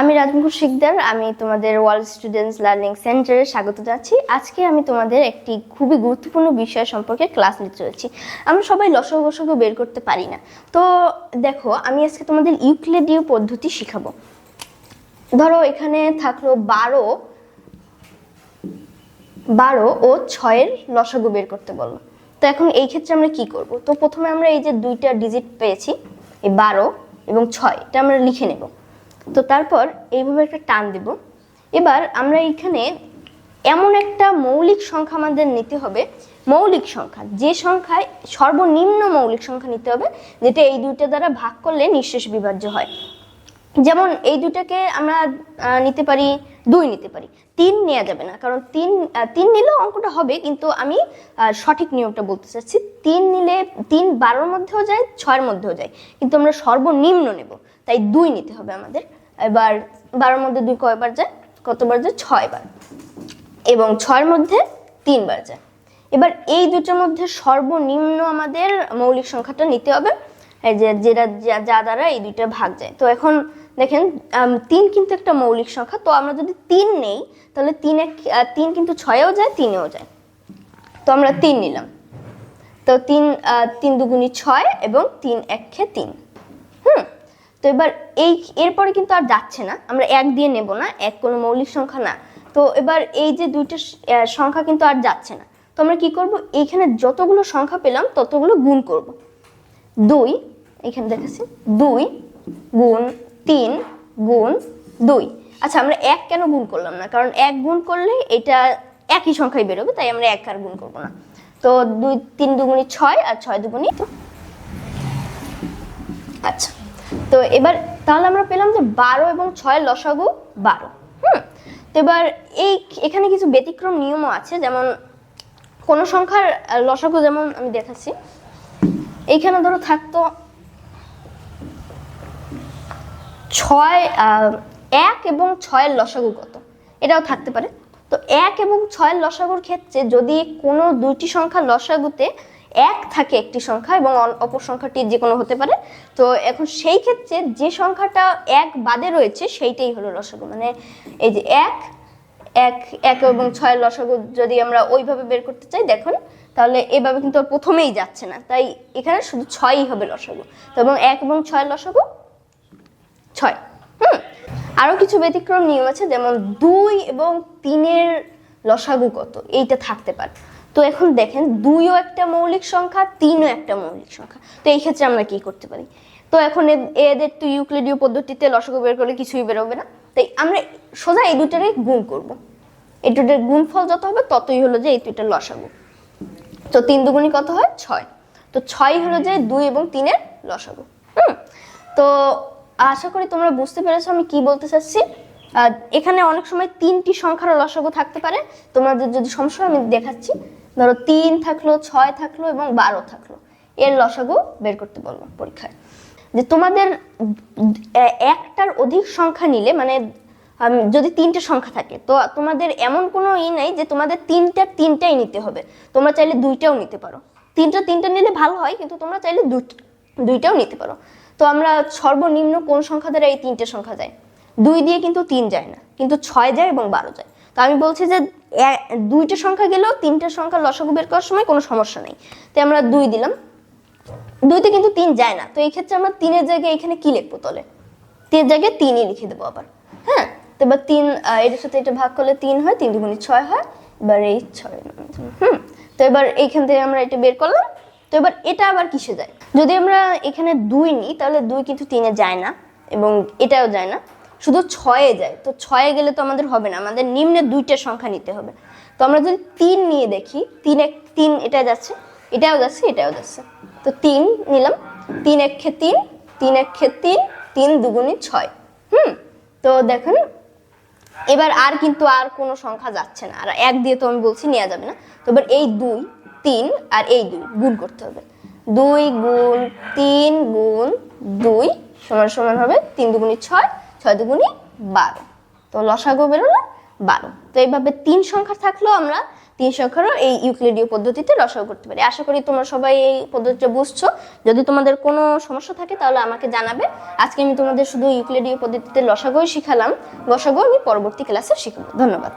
আমি রাজমুকুর শিকদার, আমি তোমাদের ওয়ার্ল্ড স্টুডেন্টস লার্নিং সেন্টারে স্বাগত জানাচ্ছি। আজকে আমি তোমাদের একটি খুবই গুরুত্বপূর্ণ বিষয় সম্পর্কে ক্লাস নিতে চলেছি। আমরা সবাই লসক গসক বের করতে পারি না। তো দেখো, আমি আজকে তোমাদের ইউক্লেডীয় পদ্ধতি শিখাবো। ধরো, এখানে থাকল বারো বারো ও ছয়ের লসাগু বের করতে বলল। তো এখন এই ক্ষেত্রে আমরা কি করব? তো প্রথমে আমরা এই যে দুইটা ডিজিট পেয়েছি, এই বারো এবং ছয়, এটা আমরা লিখে নেব। তো তারপর এইভাবে একটা টান দেব। এবার আমরা এইখানে এমন একটা মৌলিক সংখ্যা আমাদের নিতে হবে। মৌলিক সংখ্যা, যে সংখ্যায় সর্বনিম্ন মৌলিক সংখ্যা নিতে হবে, যেটা এই দুইটা দ্বারা ভাগ করলে নিঃশেষ বিভাজ্য হয়। যেমন এই দুটাকে আমরা নিতে পারি, দুই নিতে পারি। তিন নেওয়া যাবে না, কারণ তিন তিন নিলেও অঙ্কটা হবে, কিন্তু আমি সঠিক নিয়মটা বলতে চাচ্ছি। তিন নিলে, তিন বারোর মধ্যেও যায়, ছয়ের মধ্যেও যায়, কিন্তু আমরা সর্বনিম্ন নেব। তাই দুই নিতে হবে আমাদের। এবার বারোর মধ্যে দুই কয়বার যায়? কতবার যায়? ছয়বার। এবং ছয়ের মধ্যে তিনবার যায়। এবার এই দুটোর মধ্যে সর্বনিম্ন আমাদের মৌলিক সংখ্যাটা নিতে হবে। যেটা যা- দ্বারা এই দুইটা ভাগ যায়। তো এখন দেখেন তিন কিন্তু একটা মৌলিক সংখ্যা। তো আমরা যদি তিন নেই, তাহলে তিন এক তিন কিন্তু ছয়েও যায়, তিনেও যায়। তো আমরা তিন নিলাম। তো তিন তিন দুগুণি ছয় এবং তিন এক খে তিন। তো এবার এই, এরপরে কিন্তু আর যাচ্ছে না, আমরা এক দিয়ে নেব না, এক কোনো মৌলিক সংখ্যা না। তো এবার এই যে দুইটা সংখ্যা কিন্তু আর যাচ্ছে না। তো আমরা কি করব? এইখানে যতগুলো সংখ্যা পেলাম, ততগুলো গুণ করব। দুই, এখানে দেখাচ্ছি, দুই গুণ তিন গুণ দুই। আচ্ছা আমরা এক কেন গুণ করলাম না? কারণ এক গুণ করলে এটা একই সংখ্যায় বেরোবে, তাই আমরা এক আর গুণ করব না। তো দুই, তিন দুগুণি ছয় আর ছয় দুগুণি আচ্ছা তো এবার তাহলে আমরা পেলাম যে বারো এবং ছয়ের লসাগু বারো, হুম? তো এবার এই এখানে কিছু ব্যতিক্রম নিয়মও আছে, যেমন কোনো সংখ্যার লসাগু যেমন আমি দেখাচ্ছি, এইখানে ধরো থাকতো ছয় এক এবং ছয়ের লসাগু কত? এটাও থাকতে পারে। তো এক এবং ছয়ের লসাগুর ক্ষেত্রে যদি কোনো দুইটি সংখ্যা লসাগুতে এক থাকে একটি সংখ্যা এবং অপর সংখ্যাটি যে কোনো হতে পারে। তো এখন সেই ক্ষেত্রে যে সংখ্যাটা এক বাদে রয়েছে, সেইটাই হলো লসাগু। মানে এই যে এক এক এক এবং ছয়ের লসাগু যদি আমরা ওইভাবে বের করতে চাই, দেখুন, তাহলে এভাবে কিন্তু প্রথমেই যাচ্ছে না। তাই এখানে শুধু ছয়ই হবে লসাগু। তো এবং এক এবং ছয়ের লসাগু, ছয়। হুম, আরও কিছু ব্যতিক্রম নিয়ম আছে, যেমন দুই এবং তিনের লসাগু কত? এইটা থাকতে পারে। তো এখন দেখেন, দুইও একটা মৌলিক সংখ্যা, তিনও একটা মৌলিক সংখ্যা। তো এই ক্ষেত্রে আমরা কি করতে পারি? তো এখন এদের তো ইউক্লিডীয় পদ্ধতিতে লসাগু বের করলে কিছুই বেরোবে না। তাই আমরা সোজা এই দুটারে গুণ করব। এই দুটার গুণফল যত হবে, ততই হলো যে এই দুইটার লসাগু। তো তিন দুগুণি কত হয়? ছয়। তো ছয় হলো যে দুই এবং তিনের লসাগু। হুম? তো আশা করি তোমরা বুঝতে পেরেছ আমি কি বলতে চাচ্ছি। এখানে অনেক সময় তিনটি সংখ্যার লসাগু থাকতে পারে। তোমাদের যদি সমস্যা আমি দেখাচ্ছি। ধরো তিন থাকল, ছয় থাকল এবং বারো থাকল। এর লসাগু বের করতে বলব পরীক্ষায়। যে তোমাদের একটার অধিক সংখ্যা নিলে মানে যদি তিনটে সংখ্যা থাকে, তো তোমাদের এমন কোনো ই নাই যে তোমাদের তিনটা, তিনটাই নিতে হবে। তোমরা চাইলে দুইটাও নিতে পারো। তিনটা তিনটা নিলে ভালো হয়, কিন্তু তোমরা চাইলে দুই- দুইটাও নিতে পারো। তো আমরা সর্বনিম্ন কোন সংখ্যা দ্বারা এই তিনটে সংখ্যা যায়? দুই দিয়ে কিন্তু তিন যায় না, কিন্তু ছয় যায় এবং বারো যায়। তো আমি বলছি যে দুইটা সংখ্যা গেলেও তিনটা সংখ্যা লসাগু বের করার সময় কোনো সমস্যা নেই। তাই আমরা দুই দিলাম। দুইতে কিন্তু তিন যায় না। তো এই ক্ষেত্রে আমরা তিনের জায়গায় এখানে কি লিখব তলে তিনের জায়গায় তিনই লিখে দেবো আবার। হ্যাঁ? তো এবার তিন এটার সাথে এটা ভাগ করলে তিন হয়, তিন দুগুণি ছয় হয়। এবার এই ছয়, হুম? তো এবার এইখান থেকে আমরা এটা বের করলাম। তো এবার এটা আবার কিসে যায়? যদি আমরা এখানে দুই নিই, তাহলে দুই কিন্তু তিনে যায় না এবং এটাও যায় না। শুধু ছয়ে যায়। তো ছয়ে গেলে তো আমাদের হবে না, আমাদের নিম্নে দুইটা সংখ্যা নিতে হবে। তো আমরা যদি তিন নিয়ে দেখি, তিন এক, তিন এটা যাচ্ছে এটাও যাচ্ছে এটাও যাচ্ছে। তো তিন নিলাম, তিন এক তিন তিন এক তিন তিন দুগুণি ছয়। হুম, তো দেখেন, এবার আর কিন্তু আর কোনো সংখ্যা যাচ্ছে না। আর এক দিয়ে তো আমি বলছি নেওয়া যাবে না। তো এবার এই দুই, তিন আর এই দুই গুণ করতে হবে। দুই গুণ তিন গুণ দুই সমান সমান হবে তিন দুগুণি ছয় ছয় দুগুণি বারো। তো লসাগু বেরোলো বারো। তো এইভাবে তিন সংখ্যা থাকলেও আমরা তিন সংখ্যারও এই ইউক্লিডীয় পদ্ধতিতে লসাগু করতে পারি। আশা করি তোমরা সবাই এই পদ্ধতিটা বুঝছ। যদি তোমাদের কোনো সমস্যা থাকে তাহলে আমাকে জানাবে। আজকে আমি তোমাদের শুধু ইউক্লিডীয় পদ্ধতিতে লসাগুই শিখালাম। লসাগু আমি পরবর্তী ক্লাসে শিখব। ধন্যবাদ।